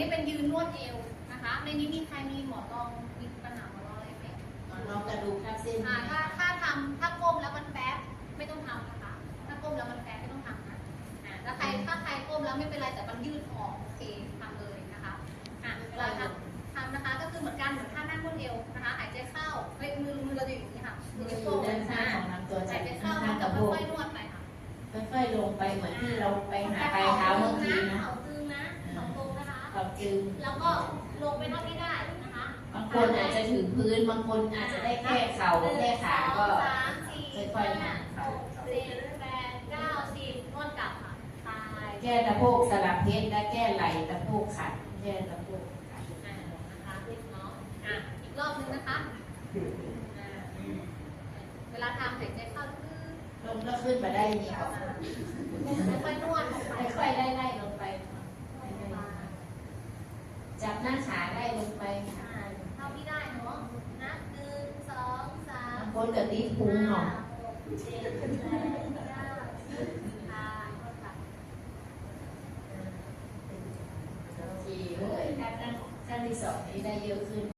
นนวดเอวนะคะ ในนี้มีใครมีหมอนรองมีปัญหาหมอนรองอะไรไหมลองกระดูกทับเส้นอ่าถ้าถ้าทำถ้าก้มแล้วมันแป๊บไม่ต้องทำนะคะ ถ้าก้มแล้วมันแป๊บไม่ต้องทำนะอ่าถ้าใครถ้าใครก้มแล้วไม่เป็นไรแต่มันยืดออกโอเคทำเลยนะคะอ่าเวลาทำทำนะคะก็คือเหมือนกันเหมือนท่านั่งนวดเอวนะคะ หายใจเข้าเฮ้ยมือมือเราจะอยู่อย่างนี้ค่ะมือมือจะอโค้ยู่งด้านข้างอ่าของลำตัวหายใจจะเข้าข้างแล้วกก็ระโปงค่อยๆนวดไปค่ะค่อยๆลงไปเหมือนที่เราไปหาปลายเท้าเมื่อกี้นะเขาตึงนะเขาตรงนะคะ เราจึง แล้วก็ลงไปเท่าที่ได้นะคะบางคนอาจจะถึงพื้น บางคนอาจจะได้แค่เข่าแค่ขาก็สามสี่ค่อยๆห้านะหกเจ็ดแปดเก้าสิบนวดกลับค่ะตายแก้ตะโพกสลับเพชรและแก้ไหล่ตะโพกขัดแก้ตะโพกขัดอ่านะคะเนาะอะอีกรอบนึงนะคะอ่าเวลาทำหายใจเข้าลึก ลงก็ขึ้นมาได้นี่ๆก็ค่อยๆนวดลงไป ค่อยๆไล่ๆลงไป จับหน้าขา ได้ลงไปอ่าเท่าที่ได้เนาะนับหนึ่งสองสามบางคนกับตีพุงหน่อยเจ็ดแปดเก้าสิบอ่านวดกลับโองชั้นที่สองนี้ได้เยอะขึ้น